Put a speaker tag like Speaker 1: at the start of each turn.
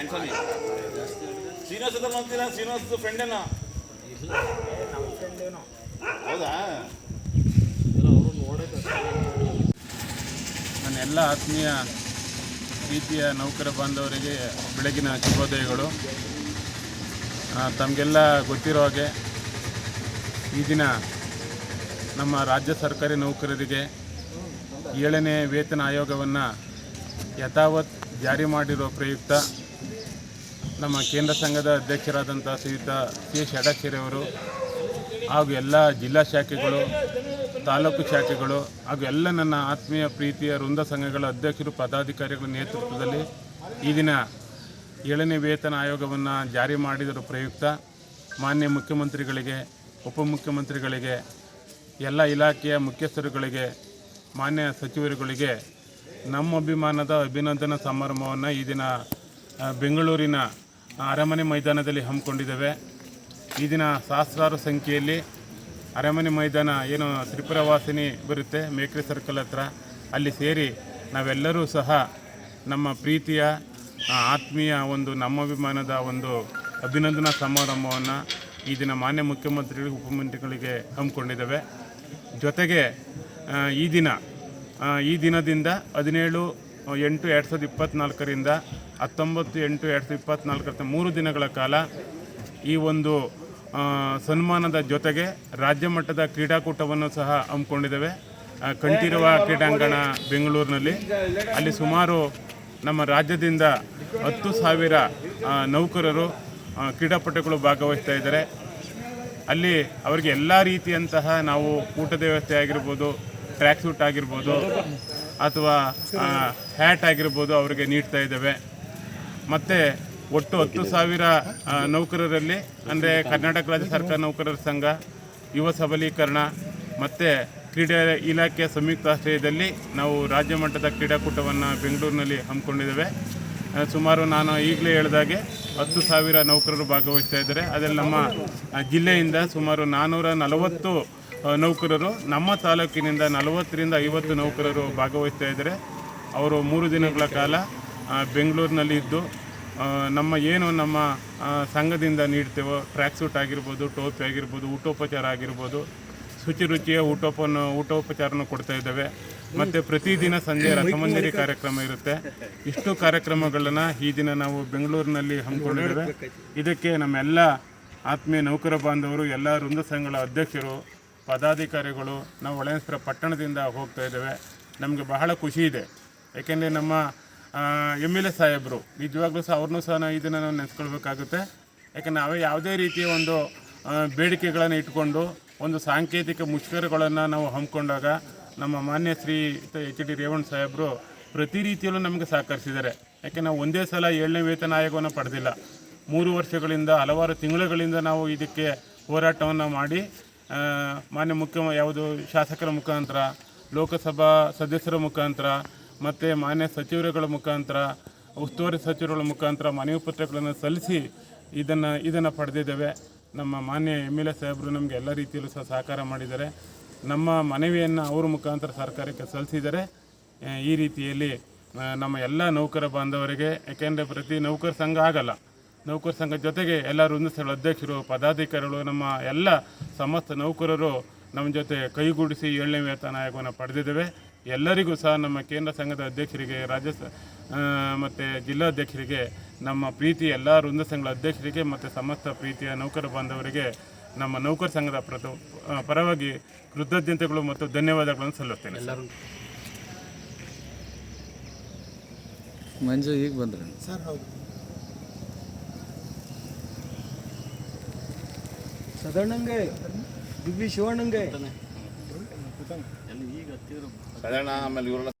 Speaker 1: ಆಂಟೋನಿ ಶ್ರೀನಿವಾಸ ಶ್ರೀನಿವಾಸ ಹೌದಾ?
Speaker 2: ನನ್ನ ಎಲ್ಲ ಆತ್ಮೀಯ ರೀತಿಯ ನೌಕರ ಬಾಂಧವರಿಗೆ ಬೆಳಗಿನ ಶುಭೋದಯಗಳು. ತಮಗೆಲ್ಲ ಗೊತ್ತಿರೋ ಹಾಗೆ ಈ ದಿನ ನಮ್ಮ ರಾಜ್ಯ ಸರ್ಕಾರಿ ನೌಕರರಿಗೆ ಏಳನೇ ವೇತನ ಆಯೋಗವನ್ನು ಯಥಾವತ್ ಜಾರಿ ಮಾಡಿರೋ ಪ್ರಯುಕ್ತ ನಮ್ಮ ಕೇಂದ್ರ ಸಂಘದ ಅಧ್ಯಕ್ಷರಾದಂಥ ಶ್ರೀಯುತ ಸಿ ಎಸ್ ಹಾಗೂ ಎಲ್ಲ ಜಿಲ್ಲಾ ಶಾಖೆಗಳು, ತಾಲೂಕು ಶಾಖೆಗಳು ಹಾಗೂ ಎಲ್ಲ ನನ್ನ ಆತ್ಮೀಯ ಪ್ರೀತಿಯ ವೃಂದ ಸಂಘಗಳ ಅಧ್ಯಕ್ಷರು, ಪದಾಧಿಕಾರಿಗಳ ನೇತೃತ್ವದಲ್ಲಿ ಈ ದಿನ ಏಳನೇ ವೇತನ ಆಯೋಗವನ್ನು ಜಾರಿ ಮಾಡಿದರ ಪ್ರಯುಕ್ತ. ಮಾನ್ಯ ಮುಖ್ಯಮಂತ್ರಿಗಳಿಗೆ, ಉಪಮುಖ್ಯಮಂತ್ರಿಗಳಿಗೆ, ಎಲ್ಲ ಇಲಾಖೆಯ ಮುಖ್ಯಸ್ಥರುಗಳಿಗೆ, ಮಾನ್ಯ ಸಚಿವರುಗಳಿಗೆ ನಮ್ಮ ಅಭಿಮಾನದ ಅಭಿನಂದನಾ ಸಮಾರಂಭವನ್ನು ಈ ದಿನ ಬೆಂಗಳೂರಿನ ಅರಮನೆ ಮೈದಾನದಲ್ಲಿ ಹಮ್ಮಿಕೊಂಡಿದ್ದೇವೆ. ಈ ದಿನ ಸಹಸ್ರಾರು ಸಂಖ್ಯೆಯಲ್ಲಿ ಅರಮನೆ ಮೈದಾನ ಏನು ತ್ರಿಪುರ ವಾಸಿನಿ ಬರುತ್ತೆ, ಮೇಕ್ರಿ ಸರ್ಕಲ್ ಹತ್ರ, ಅಲ್ಲಿ ಸೇರಿ ನಾವೆಲ್ಲರೂ ಸಹ ನಮ್ಮ ಪ್ರೀತಿಯ ಆತ್ಮೀಯ ಒಂದು ನಮ್ಮ ಅಭಿಮಾನದ ಒಂದು ಅಭಿನಂದನಾ ಸಮಾರಂಭವನ್ನು ಈ ದಿನ ಮಾನ್ಯ ಮುಖ್ಯಮಂತ್ರಿಗಳಿಗೆ ಉಪಮಂತ್ರಿಗಳಿಗೆ ಹಮ್ಮಿಕೊಂಡಿದ್ದೇವೆ. ಜೊತೆಗೆ ಈ ದಿನ ಈ ದಿನದಿಂದ ಹದಿನೇಳು, ಎಂಟು ಎರಡು ಸಾವಿರದ ಇಪ್ಪತ್ತ್ನಾಲ್ಕರಿಂದ ಹತ್ತೊಂಬತ್ತು ಎಂಟು ಎರಡು ಸಾವಿರದ ಇಪ್ಪತ್ತ್ನಾಲ್ಕರ ಮೂರು ದಿನಗಳ ಕಾಲ ಈ ಒಂದು ಸನ್ಮಾನದ ಜೊತೆಗೆ ರಾಜ್ಯ ಮಟ್ಟದ ಕ್ರೀಡಾಕೂಟವನ್ನು ಸಹ ಹಮ್ಮಿಕೊಂಡಿದ್ದೇವೆ. ಕಂಠೀರವ ಕ್ರೀಡಾಂಗಣ ಬೆಂಗಳೂರಿನಲ್ಲಿ. ಅಲ್ಲಿ ಸುಮಾರು ನಮ್ಮ ರಾಜ್ಯದಿಂದ ಹತ್ತು ಸಾವಿರ ನೌಕರರು ಕ್ರೀಡಾಪಟುಗಳು ಭಾಗವಹಿಸ್ತಾ ಇದ್ದಾರೆ. ಅಲ್ಲಿ ಅವರಿಗೆ ಎಲ್ಲ ರೀತಿಯಂತಹ ನಾವು ಊಟದ ವ್ಯವಸ್ಥೆ ಆಗಿರ್ಬೋದು ಟ್ರ್ಯಾಕ್ ಸೂಟ್ ಆಗಿರ್ಬೋದು, ಅಥವಾ ಹ್ಯಾಟ್ ಆಗಿರ್ಬೋದು ಅವರಿಗೆ ನೀಡ್ತಾ ಇದ್ದೇವೆ. ಮತ್ತು ಒಟ್ಟು ಹತ್ತು ಸಾವಿರ ನೌಕರರಲ್ಲಿ, ಅಂದರೆ ಕರ್ನಾಟಕ ರಾಜ್ಯ ಸರ್ಕಾರ ನೌಕರರ ಸಂಘ, ಯುವ ಸಬಲೀಕರಣ, ಮತ್ತು ಕ್ರೀಡೆ ಇಲಾಖೆಯ ಸಂಯುಕ್ತಾಶ್ರಯದಲ್ಲಿ ನಾವು ರಾಜ್ಯ ಮಟ್ಟದ ಕ್ರೀಡಾಕೂಟವನ್ನು ಬೆಂಗಳೂರಿನಲ್ಲಿ ಹಮ್ಮಿಕೊಂಡಿದ್ದೇವೆ. ಸುಮಾರು ನಾನು ಈಗಲೇ ಹೇಳಿದಾಗೆ ಹತ್ತು ಸಾವಿರ ನೌಕರರು ಭಾಗವಹಿಸ್ತಾ ಇದ್ದಾರೆ. ಅದರಲ್ಲಿ ನಮ್ಮ ಜಿಲ್ಲೆಯಿಂದ ಸುಮಾರು ನಾನ್ನೂರ ನಲವತ್ತು ನೌಕರರು, ನಮ್ಮ ತಾಲೂಕಿನಿಂದ ನಲವತ್ತರಿಂದ ಐವತ್ತು ನೌಕರರು ಭಾಗವಹಿಸ್ತಾ ಇದ್ದಾರೆ. ಅವರು ಮೂರು ದಿನಗಳ ಕಾಲ ಬೆಂಗಳೂರಿನಲ್ಲಿ ಇದ್ದು ನಮ್ಮ ಏನು ನಮ್ಮ ಸಂಘದಿಂದ ನೀಡ್ತೇವೋ ಟ್ರ್ಯಾಕ್ ಸೂಟ್ ಆಗಿರ್ಬೋದು ಟೋಪಿ ಆಗಿರ್ಬೋದು, ಊಟೋಪಚಾರ ಆಗಿರ್ಬೋದು, ಶುಚಿ ರುಚಿಯ ಊಟೋಪನ್ನು ಊಟೋಪಚಾರನೂ ಕೊಡ್ತಾ ಇದ್ದೇವೆ. ಮತ್ತು ಪ್ರತಿದಿನ ಸಂಜೆ ರಸಮಂಜರಿ ಕಾರ್ಯಕ್ರಮ ಇರುತ್ತೆ. ಇಷ್ಟು ಕಾರ್ಯಕ್ರಮಗಳನ್ನು ಈ ದಿನ ನಾವು ಬೆಂಗಳೂರಿನಲ್ಲಿ ಹಮ್ಮಿಕೊಂಡಿದ್ದೇವೆ. ಇದಕ್ಕೆ ನಮ್ಮೆಲ್ಲ ಆತ್ಮೀಯ ನೌಕರ ಬಾಂಧವರು, ಎಲ್ಲ ವೃಂದ ಸಂಘಗಳ ಅಧ್ಯಕ್ಷರು, ಪದಾಧಿಕಾರಿಗಳು, ನಾವು ಒಳೇಶ್ವರ ಪಟ್ಟಣದಿಂದ ಹೋಗ್ತಾ ಇದ್ದೇವೆ. ನಮಗೆ ಬಹಳ ಖುಷಿ ಇದೆ. ಏಕೆಂದರೆ ನಮ್ಮ ಎಂ ಎಲ್ ಎ ಸಾಹೇಬರು. ನಿಜವಾಗ್ಲೂ ಸಹ ಅವ್ರನ್ನೂ ಸಹ ನಾವು ಇದನ್ನು ನಾವು ನೆನೆಸ್ಕೊಳ್ಬೇಕಾಗುತ್ತೆ. ಯಾಕಂದ್ರೆ ನಾವೇ ಯಾವುದೇ ರೀತಿಯ ಒಂದು ಬೇಡಿಕೆಗಳನ್ನು ಇಟ್ಕೊಂಡು, ಒಂದು ಸಾಂಕೇತಿಕ ಮುಷ್ಕರಗಳನ್ನು ನಾವು ಹಮ್ಮಿಕೊಂಡಾಗ ನಮ್ಮ ಮಾನ್ಯ ಶ್ರೀ ಎಚ್ ಡಿ ರೇವಣ್ಣ ಸಾಹೇಬರು ಪ್ರತಿ ರೀತಿಯಲ್ಲೂ ನಮಗೆ ಸಹಕರಿಸಿದ್ದಾರೆ. ಯಾಕೆ ನಾವು ಒಂದೇ ಸಲ ಏಳನೇ ವೇತನ ಆಯೋಗವನ್ನು ಪಡೆದಿಲ್ಲ. ಮೂರು ವರ್ಷಗಳಿಂದ, ಹಲವಾರು ತಿಂಗಳುಗಳಿಂದ ನಾವು ಇದಕ್ಕೆ ಹೋರಾಟವನ್ನು ಮಾಡಿ ಮಾನ್ಯ ಮುಖ್ಯ ಯಾವುದು ಶಾಸಕರ ಮುಖಾಂತರ, ಲೋಕಸಭಾ ಸದಸ್ಯರ ಮುಖಾಂತರ ಮತ್ತು ಮಾನ್ಯ ಸಚಿವರುಗಳ ಮುಖಾಂತರ, ಉಸ್ತುವಾರಿ ಸಚಿವರುಗಳ ಮುಖಾಂತರ ಮನವಿ ಪತ್ರಗಳನ್ನು ಸಲ್ಲಿಸಿ ಇದನ್ನು ಇದನ್ನು ಪಡೆದಿದ್ದೇವೆ. ನಮ್ಮ ಮಾನ್ಯ ಎಂ ಎಲ್ ಎ ಸಾಹೇಬರು ನಮಗೆ ಎಲ್ಲ ರೀತಿಯಲ್ಲೂ ಸಹ ಸಹಕಾರ ಮಾಡಿದ್ದಾರೆ. ನಮ್ಮ ಮನವಿಯನ್ನು ಅವ್ರ ಮುಖಾಂತರ ಸರ್ಕಾರಕ್ಕೆ ಸಲ್ಲಿಸಿದ್ದಾರೆ. ಈ ರೀತಿಯಲ್ಲಿ ನಮ್ಮ ಎಲ್ಲ ನೌಕರ ಬಾಂಧವರಿಗೆ, ಯಾಕೆಂದರೆ ಪ್ರತಿ ನೌಕರ ಸಂಘ ಆಗಲ್ಲ. ನೌಕರ ಸಂಘ ಜೊತೆಗೆ ಎಲ್ಲ ವೃಂದಸ್ಥಳ ಅಧ್ಯಕ್ಷರು, ಪದಾಧಿಕಾರಿಗಳು, ನಮ್ಮ ಎಲ್ಲ ಸಮಸ್ತ ನೌಕರರು ನಮ್ಮ ಜೊತೆ ಕೈಗೂಡಿಸಿ ಏಳನೇ ವೇತನ ಆಯೋಗವನ್ನು ಪಡೆದಿದ್ದೇವೆ. ಎಲ್ಲರಿಗೂ ಸಹ ನಮ್ಮ ಕೇಂದ್ರ ಸಂಘದ ಅಧ್ಯಕ್ಷರಿಗೆ ರಾಜ್ಯ ಮತ್ತು ಜಿಲ್ಲಾಧ್ಯಕ್ಷರಿಗೆ ನಮ್ಮ ಪ್ರೀತಿ ಎಲ್ಲ ವೃಂದ ಸಂಘಗಳ ಅಧ್ಯಕ್ಷರಿಗೆ ಮತ್ತು ಸಮಸ್ತ ಪ್ರೀತಿಯ ನೌಕರ ಬಾಂಧವರಿಗೆ ನಮ್ಮ ನೌಕರ ಸಂಘದ ಪ್ರತ ಪರವಾಗಿ ಕೃತಜ್ಞತೆಗಳು ಮತ್ತು ಧನ್ಯವಾದಗಳನ್ನು ಸಲ್ಲುತ್ತೇನೆ.
Speaker 3: ಮಂಜು ಈಗ ಬಂದ್ರೆ.
Speaker 4: ಸರ್ ಹೌದು. ಸದಣ್ಣಂಗೆ ದಿವ್ಯ ಶಿವಣ್ಣಂಗೆ.
Speaker 1: ಸಾಧಾರಣ ಆಮೇಲೆ ಇವ್ರನ್ನ